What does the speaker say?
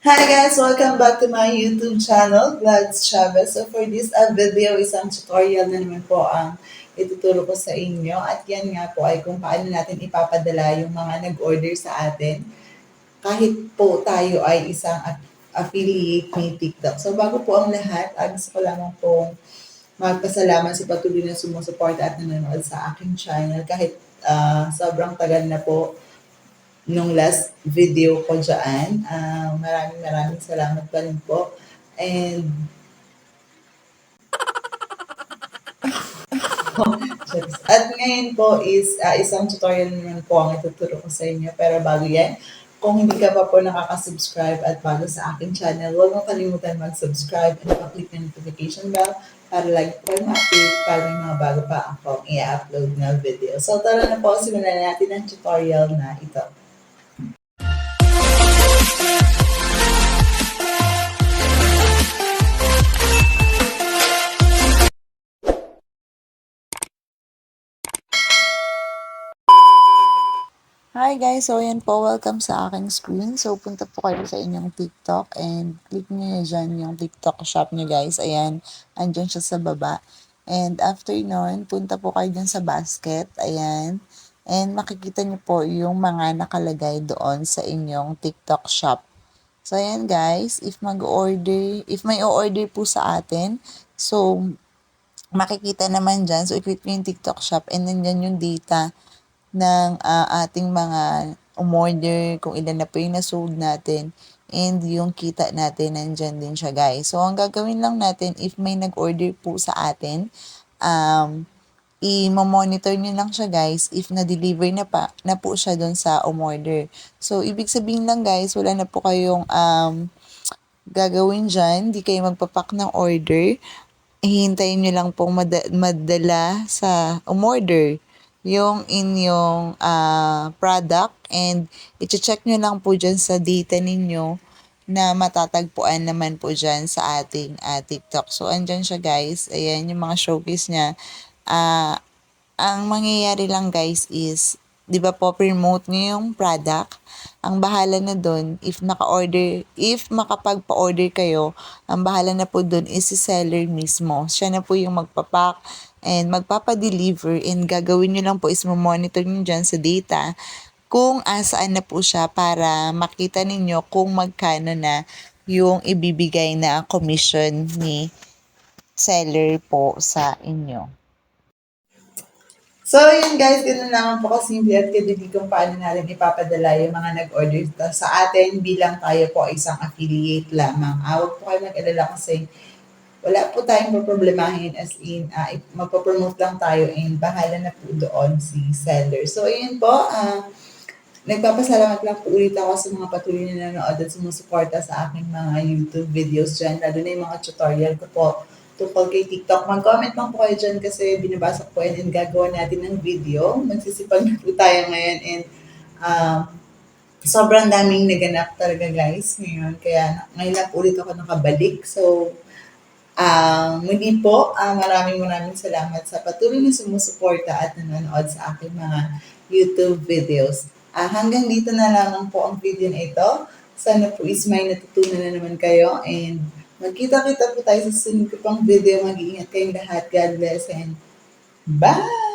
Hi guys! Welcome back to my YouTube channel, Vlogs Chavez. So for this uh, video, isang tutorial na naman po ang ituturo ko sa inyo. At yan nga po ay kung paano natin ipapadala yung mga nag-order sa atin kahit po tayo ay isang affiliate ni TikTok. So bago po ang lahat, uh, gusto ko lamang pong magpasalamat sa patuloy na sumusuporta at nanonood sa aking channel kahit ah, sobrang tagal na po nung last video ko dyan. Ah, maraming maraming salamat pa rin po. And At ngayon po is ah, isang tutorial naman po ang ituturo ko sa inyo. Pero bago yan, kung hindi ka pa po nakaka-subscribe at bago sa aking channel, huwag mo kalimutan mag-subscribe at pa-click ng notification bell para lagi po kayo ma-update para may mga bago pa akong i-upload na video. So tara na po, simulan natin ang tutorial na ito. Hi guys! So yan po, welcome sa aking screen. So punta po kayo sa inyong TikTok and click nyo dyan yung TikTok shop nyo guys. Ayan, andyan siya sa baba. And after nun, punta po kayo dyan sa basket. Ayan. And makikita nyo po yung mga nakalagay doon sa inyong TikTok shop. So ayan guys, if mag-order, if may order po sa atin, so makikita naman dyan. So i-click nyo yung TikTok shop and then dyan yung data ng ah, ating mga umorder, kung ilan na po yung nasold natin, and yung kita natin, nandyan din siya guys. So, ang gagawin lang natin, if may nag-order po sa atin, um, i-monitor nyo lang siya guys if na-deliver na, pa, na po siya doon sa umorder. So, ibig sabihin lang guys, wala na po kayong um, gagawin dyan, di kayo magpapak ng order, hihintayin nyo lang pong mada- madala sa umorder yung inyong ah, product and i-check nyo lang po dyan sa data ninyo na matatagpuan naman po dyan sa ating ah, TikTok. So, andyan siya guys. Ayan, yung mga showcase niya. Ah, ang mangyayari lang guys is, di ba po, promote nyo yung product. Ang bahala na dun, if naka-order, if makapagpa-order kayo, ang bahala na po dun is si seller mismo. Siya na po yung magpapak and magpapa-deliver and gagawin nyo lang po is monitor nyo dyan sa data kung asaan na po siya para makita ninyo kung magkano na yung ibibigay na commission ni seller po sa inyo. So, yun guys, ganun naman po kasimple at kadali kung paano natin ipapadala yung mga nag-order sa atin bilang tayo po isang affiliate lamang. Ah, huwag po kayo mag-alala kasi wala po tayong problemahin as in uh, magpo-promote lang tayo and bahala na po doon si seller. So, ayun po. ah nagpapasalamat lang po ulit ako sa mga patuloy na nanonood at sumusuporta sa aking mga YouTube videos dyan. Lalo na yung mga tutorial ko po tungkol kay TikTok. Mag-comment lang po kayo dyan kasi binabasa ko yan and gagawa natin ng video. Magsisipag na po tayo ngayon and um, sobrang daming naganap talaga guys ngayon. Kaya ngayon lang ulit ako nakabalik. So, um, muli po, uh, maraming maraming salamat sa patuloy na sumusuporta at nanonood sa aking mga YouTube videos. Uh, hanggang dito na lamang po ang video na ito. Sana po is may natutunan na naman kayo and Magkita-kita po tayo sa sunod ko pang video. Mag-iingat kayong lahat. God bless and bye!